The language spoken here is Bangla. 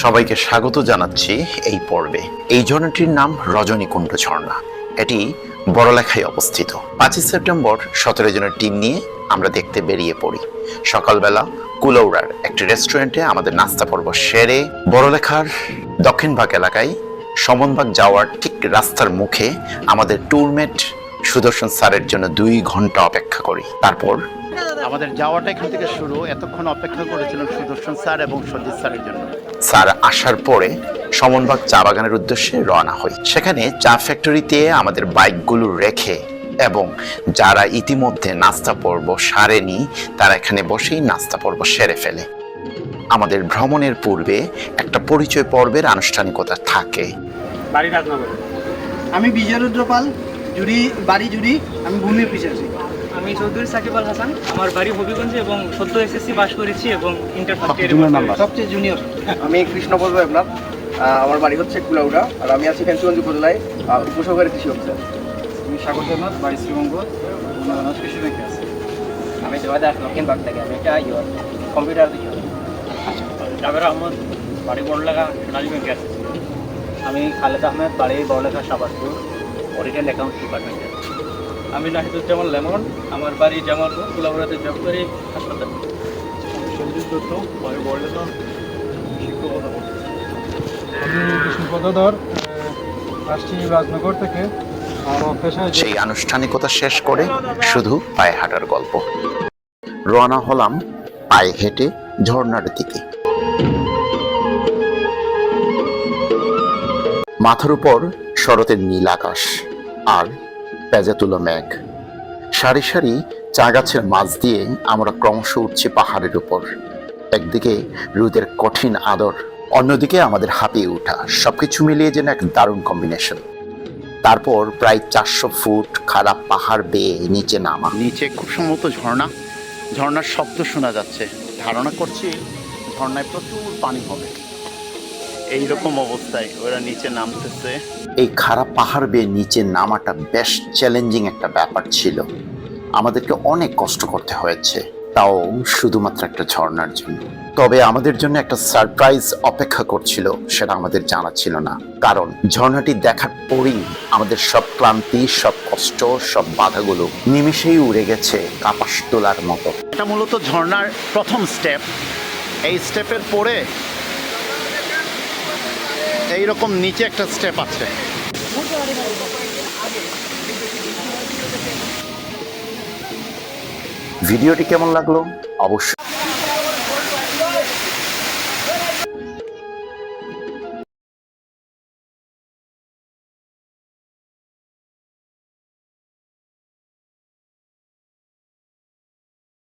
সবাইকে স্বাগত জানাচ্ছি এই পর্বে। এই ঝর্ণাটির নাম রজনীকুণ্ড ঝর্ণা। এটি বড়লেখায় অবস্থিত। পাঁচই সেপ্টেম্বর সতেরো জনের টিম নিয়ে আমরা দেখতে বেরিয়ে পড়ি। সকালবেলা কুলৌড়ার একটি রেস্টুরেন্টে আমাদের নাস্তা পর্ব সেরে বড়লেখার দক্ষিণভাগ এলাকায় সমনবাগ যাওয়ার ঠিক রাস্তার মুখে আমাদের ট্যুরমেট সুদর্শন স্যারের জন্য দুই ঘণ্টা অপেক্ষা করি। তারপর আমাদের যাওয়াটা এখান থেকে শুরু। এতক্ষণ অপেক্ষা করেছিলাম সুদর্শন স্যার এবং সঞ্জিত স্যারের জন্য। স্যার আসার পরে সমনবাগ চা বাগানের উদ্দেশ্যে রওনা হই। সেখানে চা ফ্যাক্টরিতে আমাদের বাইকগুলো রেখে এবং যারা ইতিমধ্যে নাস্তা পর্ব সারেনি তারা এখানে বসেই নাস্তা পর্ব সেরে ফেলে। আমাদের ভ্রমণের পূর্বে একটা পরিচয় পর্বের আনুষ্ঠানিকতা থাকে। বাড়ি রাজনগর। আমি বিজয়রুদ্র পাল জুড়ি বাড়ি জুড়ি আমি ভূমি অফিসে আছি। আমি চৌধুরী সাকিব আল হাসান। আমার বাড়ি হবিগঞ্জে এবং সদ্য এসএসসি পাস করেছি এবং ইন্টার ফার্স্ট ইয়ারে সবচেয়ে জুনিয়র আমি কৃষ্ণ বলব আপনার আমার বাড়ি হচ্ছে কুলাউড়া আর আমি আছি ফেন্সিগঞ্জ উপজেলায়। উপসহকারী কৃষি অফিসার আমি স্বাগত জানাত বাড়ি শ্রীমঙ্গ। কৃষি ব্যাংকে আছি আমি বাগ থেকে। আমি এটা ইয়র কম্পিউটার জাবের আহমদ বাড়ি বড়লেখা সোনালী ব্যাংকে আছে আমি খালেদ আহমেদ বাড়ি বড়লেখা সাবাসপুর অডিটেল অ্যাকাউন্ট ডিপার্টমেন্টে আমি নাহিদুজ্জামান লেমন আমার বাড়ি জামালপুর কুলাবরাতে জব করি হাসপাতাল। সঞ্জিত দত্ত বাড়ি বড়লেখা শিক্ষকতা করছি আমি বিষ্ণুপদধর আসছি রাজনগর থেকে। সেই আনুষ্ঠানিকতা শেষ করে শুধু পায়ে হাঁটার গল্প। রওনা হলাম পায়ে হেঁটে ঝর্ণার দিকে। মাথার উপর শরতের নীল আকাশ আর পেঁজা তুলো মেঘ। সারি সারি চা গাছের মাছ দিয়ে আমরা ক্রমশ উঠছি পাহাড়ের উপর। একদিকে রোদের কঠিন আদর, অন্যদিকে আমাদের হাঁপিয়ে ওঠা, সবকিছু মিলিয়ে যেন এক দারুণ কম্বিনেশন তারপর প্রায় চারশো ফুট খারাপ পাহাড় বেয়ে নিচে নামা। নিচে খুব সম্ভবত ঝর্ণা। ঝর্ণার শব্দ শোনা যাচ্ছে। ধারণা করছি ঝর্ণায় প্রচুর পানি হবে। এই রকম অবস্থায় ওরা নিচে নামতেছে। এই খারাপ পাহাড় বেয়ে নিচে নামাটা বেশ চ্যালেঞ্জিং একটা ব্যাপার ছিল। আমাদেরকে অনেক কষ্ট করতে হয়েছে। তাও শুধুমাত্র একটা ঝর্ণার জন্য। তবে আমাদের জন্য একটা সারপ্রাইজ অপেক্ষা করছিল সেটা আমাদের জানা ছিল না। কারণ ঝর্ণাটি দেখার পরই আমাদের সব ক্লান্তি সব কষ্ট সব বাধাগুলো নিমিষেই উড়ে গেছে কাপাস তোলার মতো। এটা মূলত ঝর্ণার প্রথম স্টেপ এই স্টেপের পরে এই রকম নিচে একটা স্টেপ আছে। ভিডিওটি কেমন লাগল? অবশ্যই